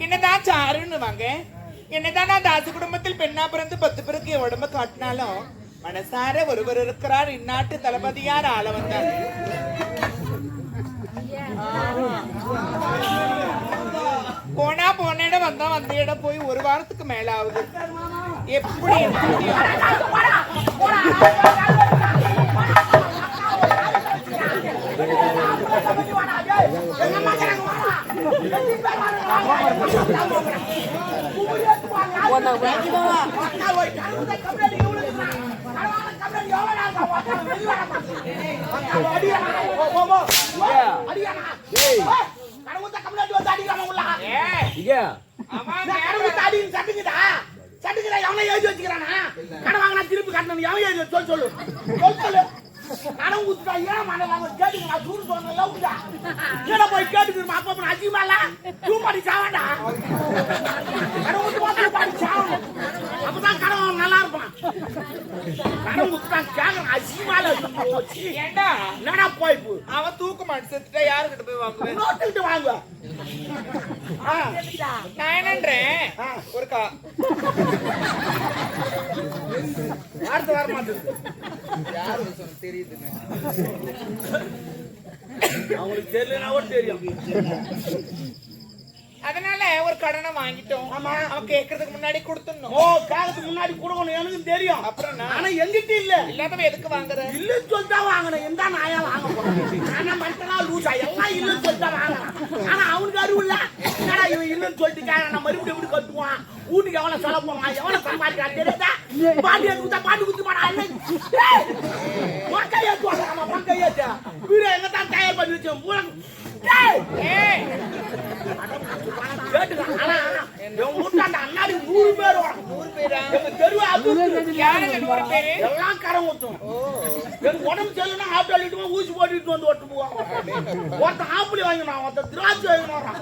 என்னதான் சாருன்னு வாங்க. என்னதான் நான் தாசு குடும்பத்தில் பெண்ணா பிறந்து பத்து பேருக்கு என் உடம்ப காட்டினாலும் மனசார ஒருவர் இருக்கிறார் இந்நாட்டு தளபதியார் ஆள வந்தார். போனா போன இடம் வந்தா வந்த இடம் போய் ஒரு வாரத்துக்கு மேல ஆகுது எப்படி இருக்க முடியும்? ஏய், இங்க வாங்கினா திருப்பி கட்டணும் எவன் எழுதி சொல்லு சொல்லு கடன் குத்துட்டா ஏன் மனதாங்க கேட்டுங்க நான் சூடு சொன்னா கீழே போய் கேட்டுக்கிறோம் அப்பா பண்ணி சாவாண்டா? கடன் குத்து பார்த்து பண்ணி சாவணும் அப்பதான் கடன் நல்லா இருப்பான். கடன் குத்துட்டா கேட்கணும் இல்ல ஏண்டா? என்னடா போய்ப்பு அவன் தூக்க மாட்டு செத்துட்டா யாருக்கிட்ட போய் வாங்குவேன்? நோட்டுக்கிட்டு வாங்க. நான் என்னன்றேன்? ஆ. ஒரு கா அடுத்து வர மாட்டேங்குது யாரு தெரியுதுங்க. அவங்களுக்கு தெரியலனாவும் தெரியும். அதனால ஒரு கடனை வாங்கிட்டோம். ஆமா. அவன் கேக்குறதுக்கு முன்னாடி கொடுத்துடணும். ஓ காலத்துக்கு முன்னாடி கொடுக்கணும் எனக்கு தெரியும். அப்புறம் நான்? ஆனா எங்கிட்ட இல்ல. இல்லாதவன் எதுக்கு வாங்குற? இல்லன்னு சொல்லிட்டா வாங்கணும் எந்த நாயா வாங்க போறேன். ஆனா மட்டனா லூசா. எல்லாம் இல்லன்னு சொல்லிட்டா வாங்கலாம் ஆனா அவனுக்கு அறிவு இல்ல. என்னடா இவன் இல்லன்னு சொல்லிட்டு நான் மறுபடியும் எப்படி கட்டுவான்? வீட்டுக்கு எவ்வளவு செலவு பண்ணுவான் எவ்வளவு சம்பாதிக்கிறான் தெரியுதா? பாட்டி எடுத்து கொடுத்தா பாட்டு குத்து மாடா மக்கள் ஏற்றுவாங்க நம்ம மக்கள் ஏற்று வீடு. எங்க தான் தயார் பண்ணி வச்சோம் என் நூறு பேர் வரும் நூறு பேரா எல்லாம் ஊத்தும் எனக்கு உடம்பு அள்ளிட்டு ஊசி போட்டுட்டு வந்து ஒட்டு போவாங்க ஒருத்தன் ஆப்பிளி வாங்கினான் ஒருத்தன் திராட்சை வாங்கினான்.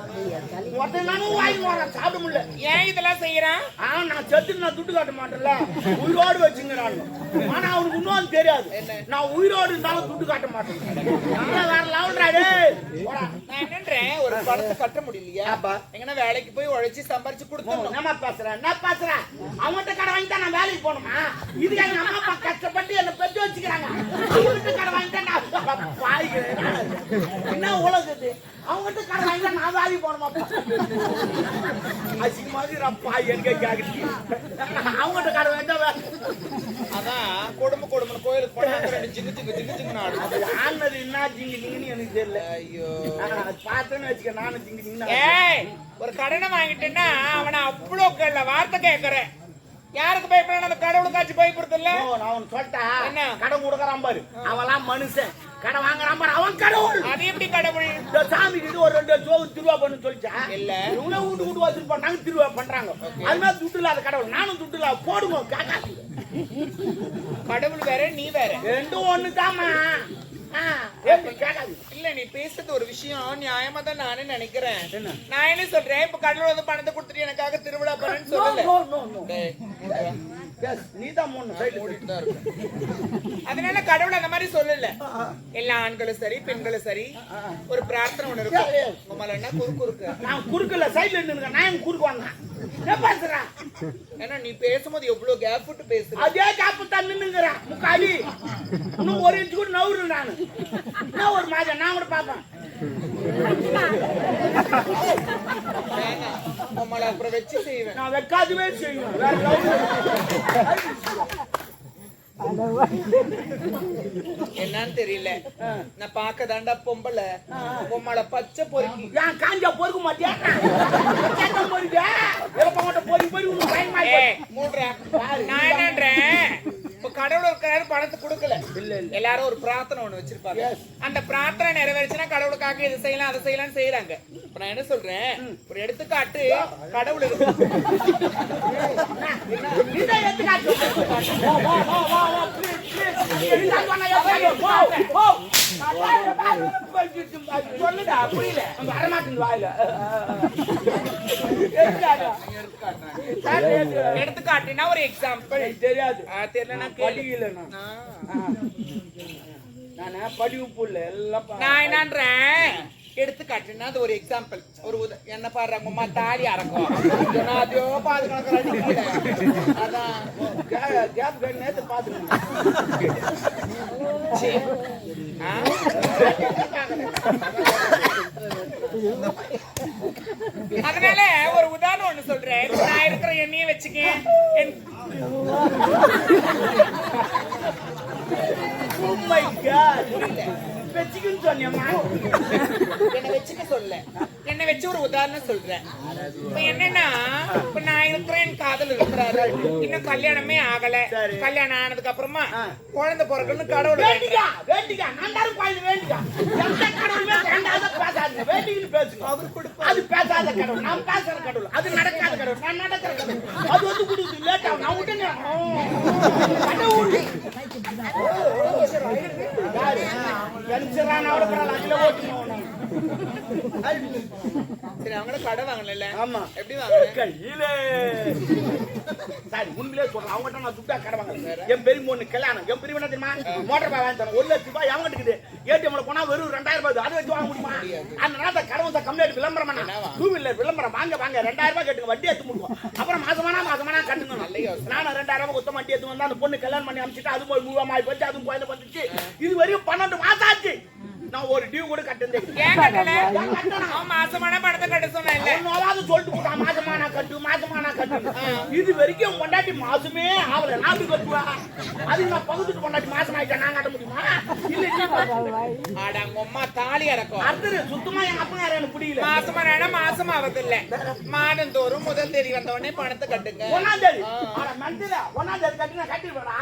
ஒருத்தன் நானும் சாப்பிட முடியல. ஏன் இதெல்லாம் செய்யறான்? ஆனா நான் செத்து நான் துட்டு காட்ட மாட்டேன்ல. உயிரோடு வச்சுங்கிறான். ஆனா அவனுக்கு இன்னும் தெரியாது. நான் உயிரோடு இருந்தாலும் துட்டு காட்ட மாட்டேன். வேற போடா. நான் என்னன்றேன் ஒரு பணத்தை கட்ட முடியலையா. எங்கன்னா வேலைக்கு போய் உழைச்சி சம்பாரிச்சு பேசுற? என்ன பேசுற? அவன்கிட்ட கடை வாங்கி தான் வேலைக்கு போகணுமா? இதுக்கு எங்க அம்மா அப்பா கஷ்டப்பட்டு என்ன பெற்று வச்சுக்கிறாங்க. அவங்ககிட்ட கடை வாங்கி நான் பாய்க்கிறேன் என்ன உலகம் இது? அவங்ககிட்ட கடை வாங்கி தான் நான் வேலைக்கு போகணுமா அசிங்கமாக ரப்பா எங்க கேக்குறீங்க அவங்ககிட்ட கடை வாங்கி தான் வேலை அதான் குடும்ப குடும்பம் கோயிலுக்கு போனா ரெண்டு ஜிங்கு ஜிங்கு ஜிங்கு ஜிங்கு ஆடும் அது ஆனது என்ன ஜிங்க ஜிங்கன்னு எனக்கு தெரியல. ஐயோ. பார்த்தேன்னு வச்சுக்க நானும் ஜிங்க ஏய் ஒரு கடனை வாங்கிட்டேன்னா அவனை அவ்வளோ வார்த்தை கேட்கறேன் யாருக்கு பயப்படணும் அந்த கடவுளுக்காச்சும் ஓ, நான் உனக்கு சொல்லிட்டேன் என்ன? கடன் கொடுக்கறான் பாரு. அவன்லாம் மனுஷன். கடை வாங்குறான் பாரு அவன் கடவுள். அது எப்படி கடவுள்? இந்த சாமி கிட்ட ஒரு ரெண்டு ஜோவு திருவா பண்ணு சொல்லிச்சா? இல்ல. இவங்களே வீட்டு வீட்டு வசூல் பண்ணாங்க திருவா பண்றாங்க. அது மாதிரி துட்டு இல்லாத கடவுள். நானும் துட்டு இல்லாத போடுங்க காக்காசி கடவுள் வேற நீ வேற. ரெண்டும் ஒண்ணு தாமா கேட்காது இல்ல நீ பேசுறது ஒரு விஷயம் நியாயமா தான் நானே நினைக்கிறேன்? நான் என்ன சொல்றேன்? இப்ப கடவுள் வந்து பணத்தை கொடுத்துட்டு எனக்காக திருவிழா பண்ணு சொல்லல. அதனால கடவுள் அந்த மாதிரி சொல்லல. எல்லா ஆண்களும் சரி பெண்களும் சரி ஒரு பிரார்த்தனை ஒண்ணு இருக்கும். உங்க மேல என்ன குறுக்கு இருக்கு? நான் குறுக்கல சைடுல நின்னுங்க நான் குறுக்கு வந்தேன் ஏன்னா நீ பேசும்போது எவ்வளவு கேப் விட்டு பேசுற? அதே காப்பு தான் நின்னுங்கிறேன் முக்காலி இன்னும் ஒரு இன்ச்சு கூட நவுறு நானு. ஒரு மாதிரி நான் கூட பார்ப்பேன். வேணாம். உம்மளை அப்புறம் வச்சு செய்வேன். நான் வைக்காதுவே செய்வேன். வேற என்னன்னு தெரியல. நான் பார்க்க தாண்டா பொம்பளை உம்மளை பச்சை பொறுக்கி. ஏன் காஞ்சா பொறுக்க மாட்டியா? கேட்க போறீங்க எப்ப மட்டும் பொறி பொறி உனக்கு பயமா ஏய், மூடுறா. நான் என்னன்றேன்? கடவுள் இருக்கிறாரு பணத்தை கொடுக்கல. இல்ல. எல்லாரும் ஒரு பிரார்த்தனை ஒண்ணு வச்சிருப்பாங்க. அந்த பிரார்த்தனை நிறைவேறுச்சுன்னா கடவுளுக்காக இது செய்யலாம் அதை செய்யலாம் செய்யறாங்க நான் என்ன சொல்றேன்? ஒரு எடுத்துக்காட்டு கடவுள். சொல்லுடா, புரியல. வாயில. எடுத்துக்காட்டுனா ஒரு எக்ஸாம்பிள் தெரியாது. தெரியலனா கேளு. படிக்கல நான்? படிப்பு இல்ல எல்லாம் நான் என்னன்றேன்? எடுத்துக்காட்டுன்னா அது ஒரு எக்ஸாம்பிள் ஒரு உத என்ன பாடுறாங்க உமா தாலி அறக்கும். நான் அதையோ பாது கணக்கு அதான் கேப் கட்டி நேத்து பாத்துருக்கேன் அதனால ஒரு உதாரணம் ஒண்ணு சொல்றேன். நான் இருக்கிற எண்ணெயை வச்சுக்கேன் Oh my God. வச்சுக்கின்னு சொன்னியம்மா. என்னை வச்சுக்க சொல்ல என்னை வச்சு ஒரு உதாரணம் சொல்றேன் இப்ப என்னன்னா இப்ப நான் இருக்கிறேன் என் காதல் இருக்கிறாரு இன்னும் கல்யாணமே ஆகல. கல்யாணம் ஆனதுக்கு அப்புறமா. குழந்தை பிறக்கணும்னு கடவுள் வேண்டிக்கா, வேண்டிக்கா. நண்டாரு கோயில் வேண்டிக்கா. எந்த கடவுளுமே வேண்டாத பேசாதீங்க. வேண்டிக்கின்னு பேசுங்க. அது பேசாத கடவுள். நான் பேசுற கடவுள். அது நடக்காத கடவுள். நான் நடக்கிற கடவுள். அது வந்து கொடுக்குது. late ஆகும். நான் உடனே, கடவுள். யாரு? அவட பரவாயில்ல. அதுல ஓட்டுனோம் சரி அவங்கள கடை வாங்கல ஆமா. எப்படி வாங்கினேன் கையிலே. சாரி, உண்மையிலே சொல்றேன். அவங்ககிட்ட நான் துட்டா கடை வாங்கல. என் பெரிய பொண்ணு கல்யாணம். என் பெரிய தெரியுமா? மோட்டார் வாங்கி தரேன். ஒரு லட்சம் ரூபாய் எவன்கிட்ட இருக்குது? ATM ல போனா வெறும் ரெண்டாயிரம் ரூபாய். அதை வச்சு வாங்க முடியுமா? அந்த நேரத்துல கடவுள் கம்ப்ளைண்ட் விளம்பரம் பண்ணா. டூ வீலர் விளம்பரம் வாங்க வாங்க ரெண்டாயிரம் ரூபாய் கேட்டுங்க வட்டி எடுத்து முடியும் அப்புறம் மாசமானா மாசமானா கட்டுங்க நானும் ரெண்டாயிரம் ரூபாய் கொத்த வட்டி எடுத்து வந்தா அந்த பொண்ணு கல்யாணம் பண்ணி அமிச்சிட்டு அது போய் மூவமாயி போச்சு அதுவும் குழந்தை வந்துச்சு இது வரையும் பன்னெண்டு மாசம் ஆச்சு நான் ஒரு டியூ கூட கட்டுந்தேன் ஏன் கட்டல? அவன் மாசமான பணத்தை கட்ட சொன்ன இல்ல. ஒன்னாவது சொல்லிட்டு போட்டான் மாசமானா கட்டு மாசமானா கட்டு. இது வரைக்கும் உன் பொண்டாட்டி மாசமே ஆகல. எப்படி கட்டுவா? அது நான் பகுத்துட்டு பொண்டாட்டி மாசம் ஆயிட்டா நான் கட்ட முடியுமா? இல்ல. ஆட அவங்க அம்மா தாலி இறக்கும் அடுத்தது சுத்தமா என் அப்பா எனக்கு பிடிக்கல மாசமா நேரம் மாசம் ஆவது இல்ல மாதந்தோறும் முதல் தேதி வந்த உடனே பணத்தை கட்டுங்க. ஒன்னாம் தேதி. ஆனா மென்டல ஒன்னாம் தேதி கட்டி நான் கட்டி போடா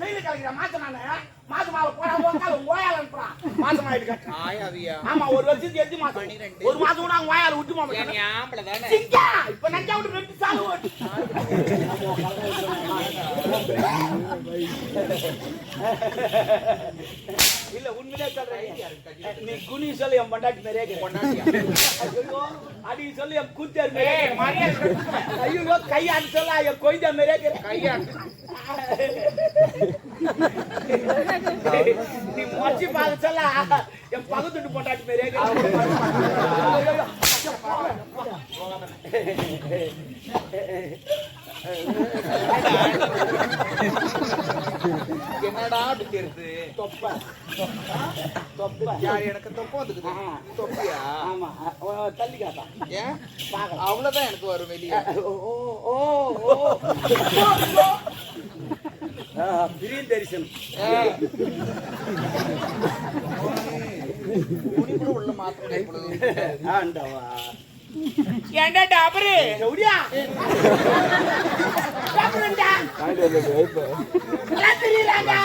செயலு கலைக்கிற மாசம் நானு மாசம் ஆக போடா மாசம் ஆயாவியா ஆமா ஒரு வருஷத்துக்கு எட்டு மாசம். பன்னிரெண்டு. ஒரு மாசம் கூட அவங்க ஓயால விட்டு ஏன் மாட்டேன் நீ ஆம்பளை தானே? சிங்கா! இப்ப நஞ்சா விட்டு ரெண்டு சாலு ஓட்டு. இல்ல உண்மையிலே சொல்றேன். நீ குனி சொல்லு என் பொண்டாட்டி நிறைய பொண்டாட்டியா? அடி சொல்லு என் கூத்தார் ஐயோ கையாடி சொல்ல என் கொய்தா நீ மொச்சி பார்க்க சொல்ல என் பக்கத்துட்டு பொண்டாட்டி நிறைய என்னடா தெரியுது? தொப்ப. தொப்ப. யார் எனக்கு தொப்பம் வந்துக்குது. தொப்பியா? ஆமா. தள்ளி காட்டா. ஏன். அவ்வளவுதான் எனக்கு வரும் வெளியே. ஓ ஓ ஓ. பிரிய தரிசனம். உள்ள மாத்திரம் ஆண்டவா. ஏன்டா டாபரு? எப்படியா சாப்பிடுண்டா தெரியலாண்டா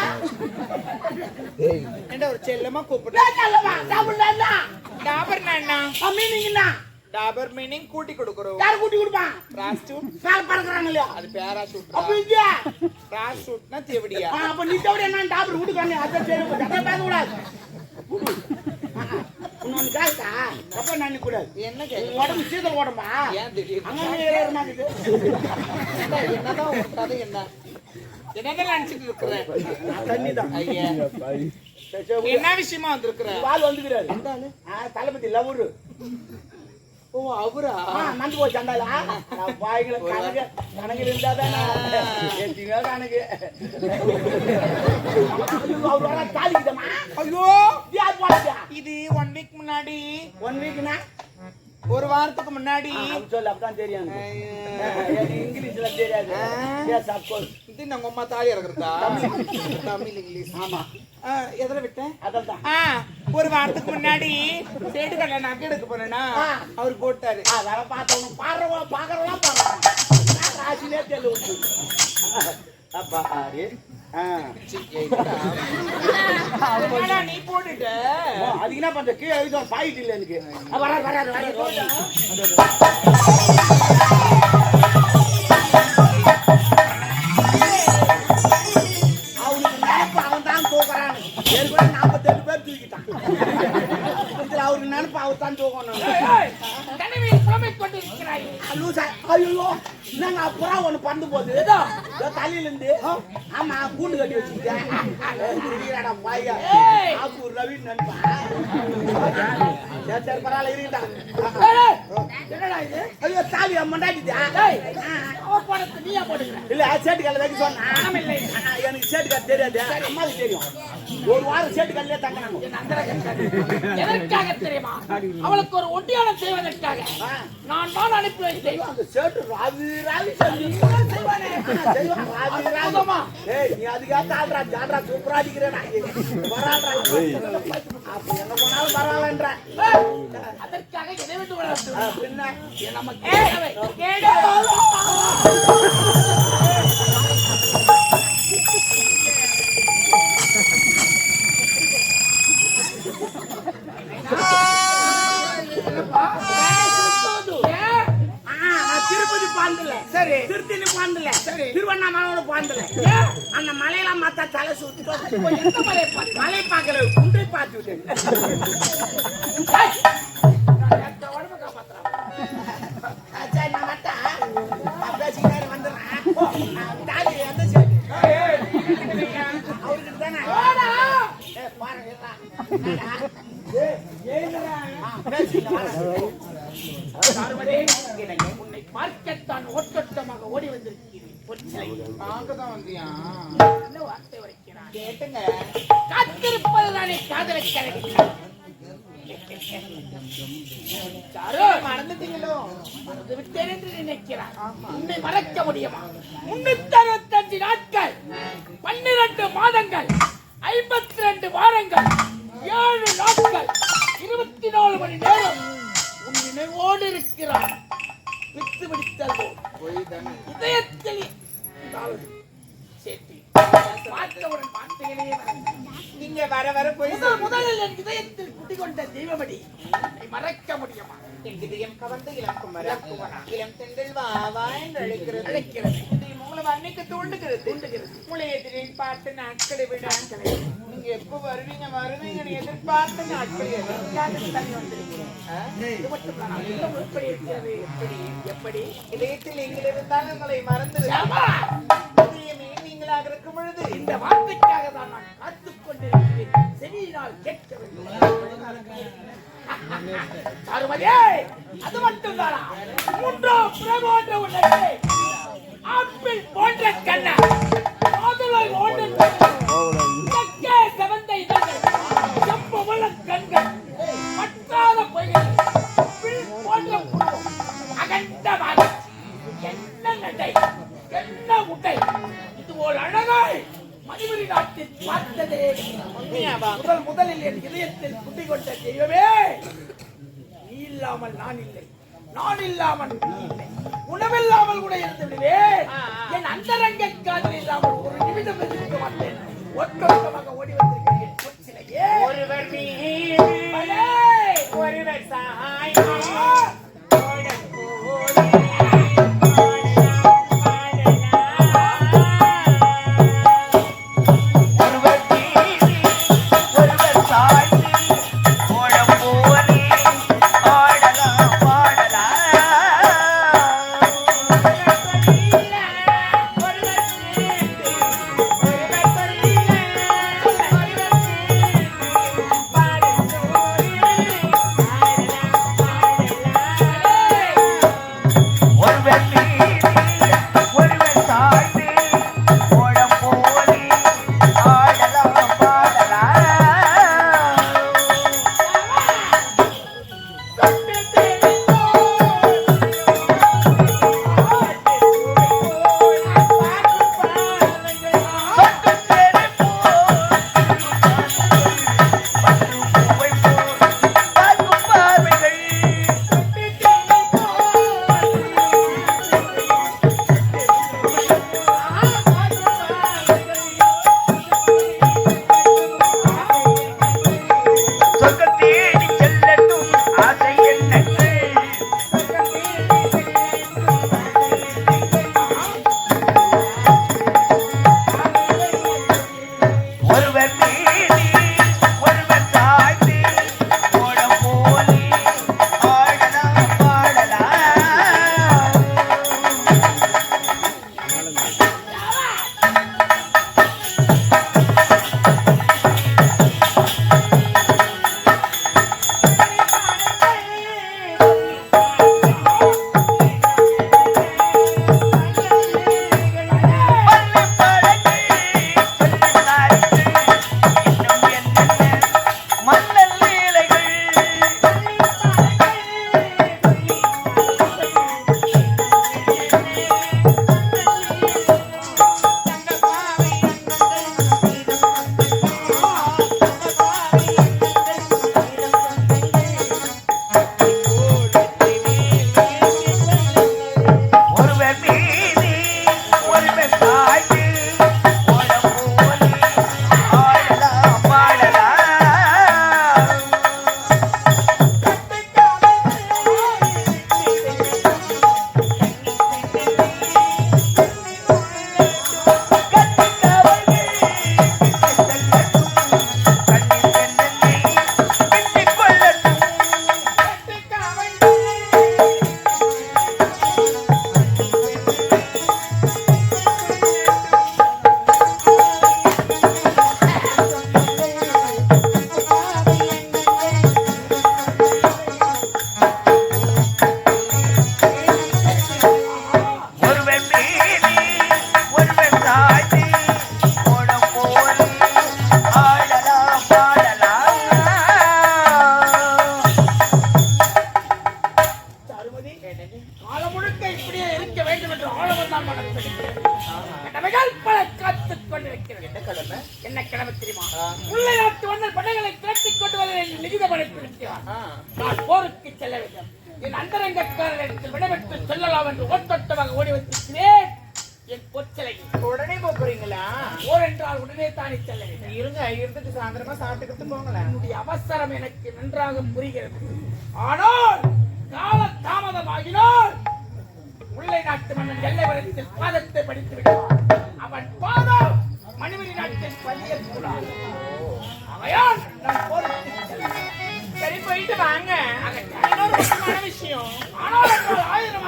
ஏன்டா ஒரு செல்லமா கூப்பிடுற டாபர் என்ன? மீனிங்கண்ணா. டாபர் மீனிங் கூட்டி கொடுக்குறோம். யார் கூட்டி கொடுப்பான் பிராஸ்டியூட் மேல பறக்குறாங்க இல்லையா அது பேராசூட் அப்ப இல்லையா பிராஸ்டியூட்னா தேவடியா. அப்ப நீ தவிர என்ன டாக்டர் வீட்டுக்கு அதான் சரி அதான் பேச கூடாது ஆ. இன்னொன்னு கேட்டா அப்ப நான் கூடாது என்ன கேட்க உடம்பு சீதல் உடம்பா ஏன் திடீர்னு? அங்க ஏறுமாக்குது ஏன்டா, என்னதான் கதை என்ன? என்னதான் நினைச்சிட்டு இருக்கிறேன் தண்ணி தான் ஐயா. என்ன விஷயமா வந்திருக்கிற? பால் வந்துக்கிறாரு. தளபதி லவரு. ஓ அவரா? நந்து போச்சு அந்தால நான் பாய்களை கணக்கு கணக்கு இருந்தா தானே. எத்தனையோ கணக்கு. ஐயோ, அவர் வர தாலிக்கிட்டமா ஐயோ! யார் போடுறா இது ஒன் வீக் முன்னாடி. ஒன் வீக்னா ஒரு வாரத்துக்கு முன்னாடி. சொல்லு அப்பதான் தெரியும். எனக்கு. எனக்கு இங்கிலீஷ்ல தெரியாது. எஸ் அப்கோர்ஸ் இது நம்ம அம்மா தாலி இறக்குறதா தமிழ் இங்கிலீஷ். ஆமா. எதுல விட்டேன்? அதான் ஒரு வாரத்துக்கு முன்னாடி சேட்டு கடல நகை எடுக்க போனேன்னா. அவர் போட்டாரு. அதெல்லாம் பார்த்தவனும் பாடுறவா பாக்குறவா பாடுறான் ஆறு. ஆ. என்னடா நீ போட்டுட்ட? அதுக்கு என்ன பண்ற? கீழே எழுதும் பாயிட்டு இல்லை எனக்கு. ஐயோ என்னங்க புறா ஒண்ணு பறந்து போகுது. ஏதோ தலையில இருந்து ஆமா கூண்டு கட்டி வச்சுக்கிட்டேன் பாயா. ஆப்பூர் ரவி நினைப்பா சரி பரவாயில்ல இருக்கட்டா ஏய், என்னடா இது? ஐயோ தாலி படத்தை நீயா போட்டுக்கிற? இல்ல சேட்டுக்கல்ல வைக்க சொன்னா எனக்கு சேட்டுக்கல் தெரியாது. அம்மாவுக்கு தெரியும். ஒரு வாரம் சேட்டுக்கல்லே தங்கினாங்க என் அந்தர கட்டாது. எதற்காக தெரியுமா? அவளுக்கு ஒரு ஒட்டியானம் செய்வதற்காக நான் தான் அனுப்பி வைத்தேன் அந்த சேட்டு ராவி ராவி சொல்லி. செய்வானே. ராவி. ஏய் நீ அதுக்காக ஆடுறா ஜாடுறா சூப்பரா அடிக்கிறேன் வராடுறா எங்க போனாலும் பரவாயில்லன்ற. அதற்காக எதை விட்டு வளர்த்து பின்ன. நமக்கு பாண்டல சரி. திருத்தணி பாண்டல சரி. திருவண்ணாமலை பாண்டல? அந்த மலையெல்லாம் மாத்தா தலை சுத்தி? மலை பார்க்கல குன்றை பார்த்து விட்டேன் அவருக்கு தானே பாருங்க, உன்னை பார்க்கத்தான் ஓட்டோட்டமாக ஓடி வந்திருக்கிறேன். பொற்சிலை. பார்க்கதான் வந்தியா? என்ன வார்த்தை உரைக்கிறாய்? கேட்டுங்க. காத்திருப்பதுதானே காதலை கழகி சாரு மறந்துட்டீங்களோ? மறந்து விட்டேன் என்று நினைக்கிறார். உன்னை மறக்க முடியுமா? முன்னூத்தி அறுபத்தஞ்சு நாட்கள் பன்னிரண்டு மாதங்கள் ஐம்பத்தி ரெண்டு வாரங்கள் ஏழு நாட்கள் இருபத்தி நாலு மணி நேரம் உன் நினைவோடு இருக்கிறார் போய் தானே இதயத்தில் சேர்த்து பார்த்தவுடன் வார்த்தைகளே வரவில்லை. நீங்க வர வர போய் முதல் முதலில் என் இதயத்தில் குடிகொண்ட தெய்வமடி. மறக்க முடியுமா? இதயம் கவர்ந்த இளம் குமரா இளம் தென்றல் வா வா என்று அழைக்கிறது அழைக்கிறது இது மூலம் அன்னைக்கு தூண்டுகிறது தூண்டுகிறது உங்களை எதிரில் பார்த்த நாட்களை விட நீங்க எப்ப வருவீங்க வருவீங்கன்னு எதிர்பார்த்த நாட்கள் எப்படி இருக்கிறது எப்படி எப்படி இதயத்தில் உங்களை மறந்து! இதயமே நீங்களாக இருக்கும் பொழுது இந்த வார்த்தைக்காக தான் நான் காத்துக் கொண்டிருக்கிறேன் செவியினால் கேட்கவில்லை அருமதியே அது மட்டும் தானா மூன்றோ பிரபோன்ற உள்ளது ஆப்பிள் போன்ற கண்ணா. மாதுளை ஓன்ற தெற்கே செவந்த இதழ்கள் செப்பு கண்கள் பற்றாத பொய்கள் வில் போன்ற புருவம் அகண்ட வானம் என்ன நடை? என்ன உடை? இது ஒரு அழகாய் மணிமணி நாட்டில் பார்த்ததே? முதல் முதலில் என் இதயத்தில் குடிகொண்ட தெய்வமே நீ இல்லாமல் நான் இல்லை நான் இல்லாமல் நீ இல்லை உணவில்லாமல் கூட இருந்து விடுவேன். என் அந்தரங்க காதல் இல்லாமல் ஒரு நிமிடம் இருக்க மாட்டேன் ஒட்டொட்டமாக ஓடி வந்திருக்கிறேன். ஒருவர்! ஒருவர் சாய் ஓர் என்றால் உடனே தானே செல்ல வேண்டும். இருங்க இருந்துட்டு சாயந்தரமா சாப்பிட்டுக்கிட்டு போங்களேன். என்னுடைய அவசரம் எனக்கு நன்றாக புரிகிறது. ஆனால் கால தாமதமாகினால் முல்லை நாட்டு மன்னன் எல்லை வரத்தில் பாதத்தை படித்து விடுவான் அவன் பாதம் மணிமணி நாட்டில் பதியக்கூடாது அவையால் நான் போருக்கு. சரி போயிட்டு வாங்க. இன்னொரு முக்கியமான விஷயம். ஆனால் ஆயிரம்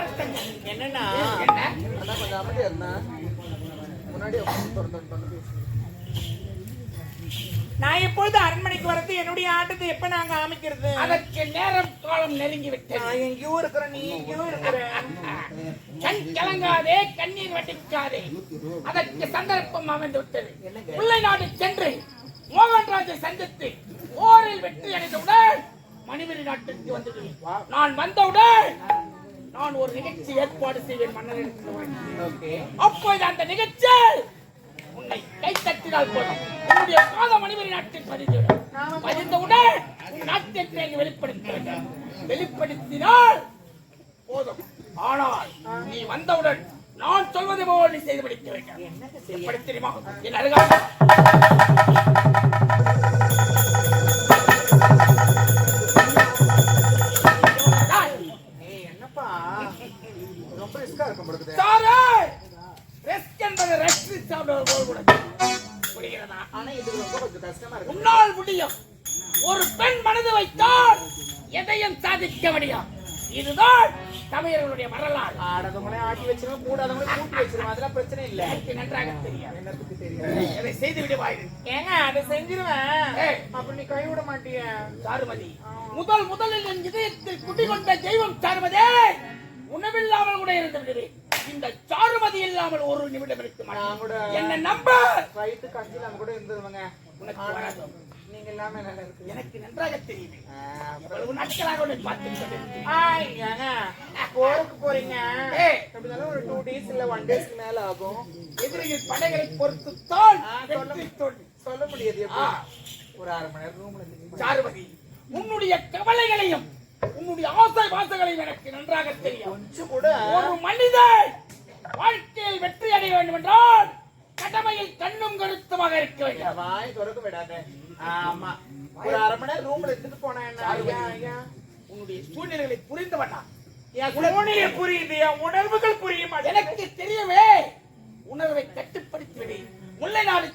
என்னன்னா என்ன? கொஞ்சம் அமைதியா இருந்தா. முன்னாடி நான் எப்பொழுது அரண்மனைக்கு வரது? என்னுடைய ஆட்டத்தை எப்ப நான் காமிக்கிறது? அதற்கு நேரம் காலம் நெருங்கி விட்டது நான் எங்கேயோ இருக்கிறேன் நீ எங்கேயோ இருக்கிற. கண் கலங்காதே கண்ணீர் வடிக்காதே அதற்கு சந்தர்ப்பம் அமைந்து விட்டது முல்லை நாடு சென்று மோகன்ராஜை சந்தித்து போரில் வெற்றி அடைந்தவுடன் மணிவரி நாட்டிற்கு வந்துவிடுவேன் நான் வந்தவுடன் நான் ஒரு நிகழ்ச்சி ஏற்பாடு செய்வேன் மன்னரிடத்தில் அப்போது அந்த நிகழ்ச்சி உன்னை கை தட்டினால் போதும். உன்னுடைய பாத மணிவரி நாட்டில் பதிந்துவிடும் பதிந்தவுடன் நாட்டை நீ வெளிப்படுத்த வெளிப்படுத்தினால் போதும். ஆனால் நீ வந்தவுடன் நான் சொல்வது போல் நீ செய்து படிக்க வேண்டும் எப்படி தெரியுமா? என் அருகாமல் செஞ்சிருவேன். அப்புறம் நீ கை விட மாட்டிய. சாருமதி முதல் முதலில் என் இதயத்தில் குடிகொண்ட தெய்வம் சாருமதே. உணவில்லாமல் கூட இருந்து விடுவேன் இந்த சாருமதி இல்லாமல் ஒரு நிமிடம் இருக்க மாட்டேன். என்ன நம்ப. வயிற்று கஞ்சி கூட இருந்துருவாங்க உனக்கு. நீங்க இல்லாம நல்லா இருக்கு எனக்கு நன்றாக தெரியும். ஆ, இவ்வளவு நாட்களாக உன்னை பார்த்து கொண்டிருக்கிறேன். ஆய், ஏங்க, போருக்கு போறீங்க. ஒரு டூ டேஸ் இல்ல ஒன் டேஸ்க்கு மேல ஆகும். எதிரிகள் படைகளை தோல்வி. சொல்ல முடியாது. ஒரு அரை மணி நேரம் சாருமதி உன்னுடைய கவலைகளையும் உன்னுடைய ஆசை வாசங்களையும் எனக்கு நன்றாக தெரியும். கொஞ்சம் கூட ஒரு மனிதன் வாழ்க்கையில் வெற்றி அடைய வேண்டும் என்றால் கடமையில் கண்ணும் கருத்துமாக இருக்க வேண்டும். வாய் திறக்க விடாத. ஆமா. ஒரு அரை மணி நேரம் ரூம்ல இருந்துட்டு போனா என்ன? ஐயா, ஐயா. உன்னுடைய சூழ்நிலைகளை புரிந்து வேண்டாம் என் சூழ்நிலை புரியுது என் உணர்வுகள் புரிய மாட்டேங்குது எனக்கு தெரியுமே உணர்வை கட்டுப்படுத்தி விடு. முல்லை நாடு